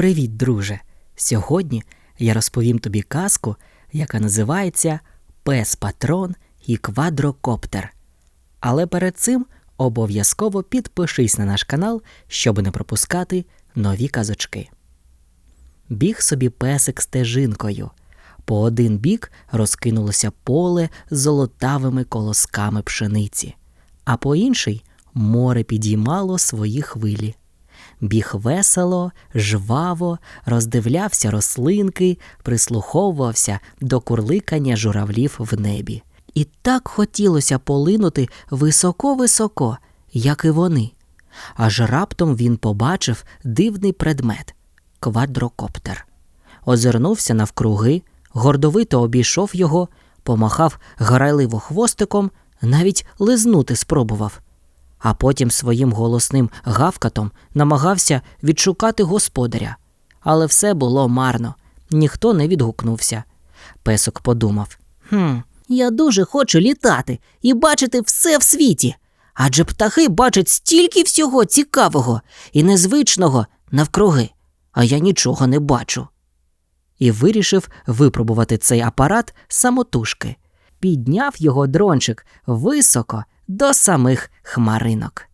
Привіт, друже! Сьогодні я розповім тобі казку, яка називається Пес Патрон і квадрокоптер. Але перед цим обов'язково підпишись на наш канал, щоб не пропускати нові казочки. Біг собі песик стежинкою. По один бік розкинулося поле з золотавими колосками пшениці, а по інший море підіймало свої хвилі. Біг весело, жваво, роздивлявся рослинки, прислуховувався до курликання журавлів в небі. І так хотілося полинути високо-високо, як і вони. Аж раптом він побачив дивний предмет квадрокоптер. Озирнувся навкруги, гордовито обійшов його, помахав грайливо хвостиком, навіть лизнути спробував а потім своїм голосним гавкатом намагався відшукати господаря. Але все було марно, ніхто не відгукнувся. Песок подумав Хм, я дуже хочу літати і бачити все в світі. Адже птахи бачать стільки всього цікавого і незвичного навкруги, а я нічого не бачу. І вирішив випробувати цей апарат самотужки. Підняв його дрончик високо до самих хмаринок.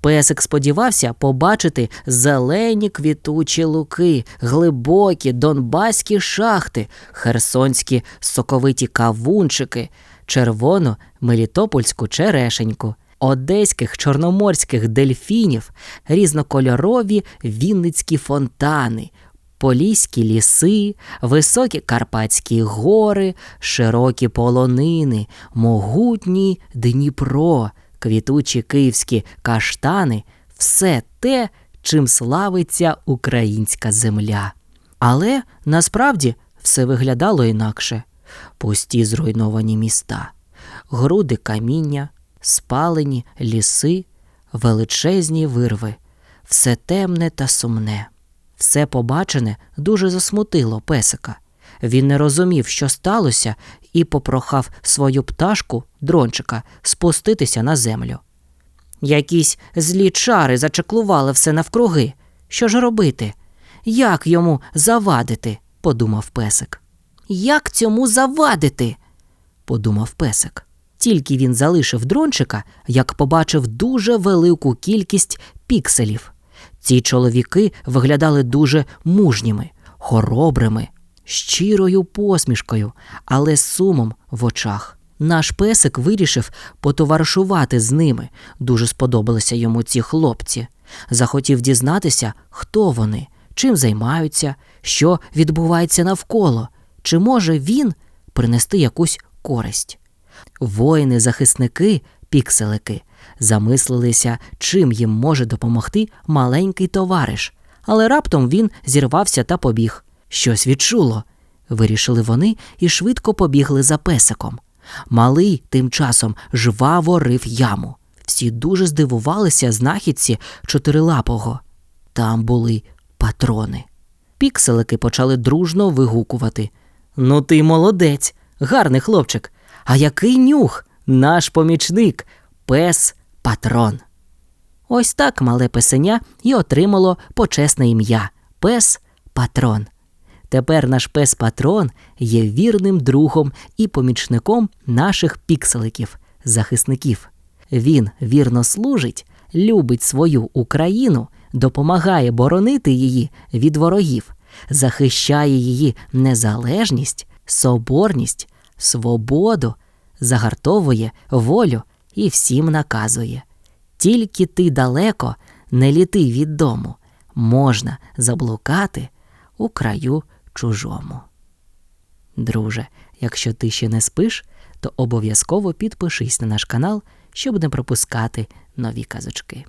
Песик сподівався побачити зелені квітучі луки, глибокі донбаські шахти, херсонські соковиті кавунчики, червону мелітопольську черешеньку, одеських чорноморських дельфінів, різнокольорові вінницькі фонтани, поліські ліси, високі Карпатські гори, широкі полонини, могутній Дніпро, квітучі київські каштани все те, чим славиться українська земля. Але насправді все виглядало інакше пусті зруйновані міста, груди каміння, спалені ліси, величезні вирви, все темне та сумне. Все побачене дуже засмутило песика. Він не розумів, що сталося, і попрохав свою пташку, дрончика, спуститися на землю. Якісь злі чари зачеклували все навкруги. Що ж робити? Як йому завадити? подумав песик. Як цьому завадити? подумав песик. Тільки він залишив дрончика, як побачив дуже велику кількість пікселів. Ці чоловіки виглядали дуже мужніми, хоробрими, щирою посмішкою, але сумом в очах. Наш песик вирішив потоваришувати з ними. Дуже сподобалися йому ці хлопці. Захотів дізнатися, хто вони, чим займаються, що відбувається навколо, чи може він принести якусь користь. Воїни-захисники, пікселики, замислилися, чим їм може допомогти маленький товариш, але раптом він зірвався та побіг. Щось відчуло. Вирішили вони і швидко побігли за песиком. Малий тим часом жваво рив яму. Всі дуже здивувалися знахідці чотирилапого. Там були патрони. Пікселики почали дружно вигукувати. Ну, ти молодець, гарний хлопчик. А який нюх, наш помічник, пес патрон. Ось так мале песеня і отримало почесне ім'я пес патрон. Тепер наш пес патрон є вірним другом і помічником наших пікселиків, захисників. Він вірно служить, любить свою Україну, допомагає боронити її від ворогів, захищає її незалежність, соборність, свободу, загартовує волю і всім наказує. Тільки ти далеко не літи від дому, можна заблукати у краю чужому. Друже, якщо ти ще не спиш, то обов'язково підпишись на наш канал, щоб не пропускати нові казочки.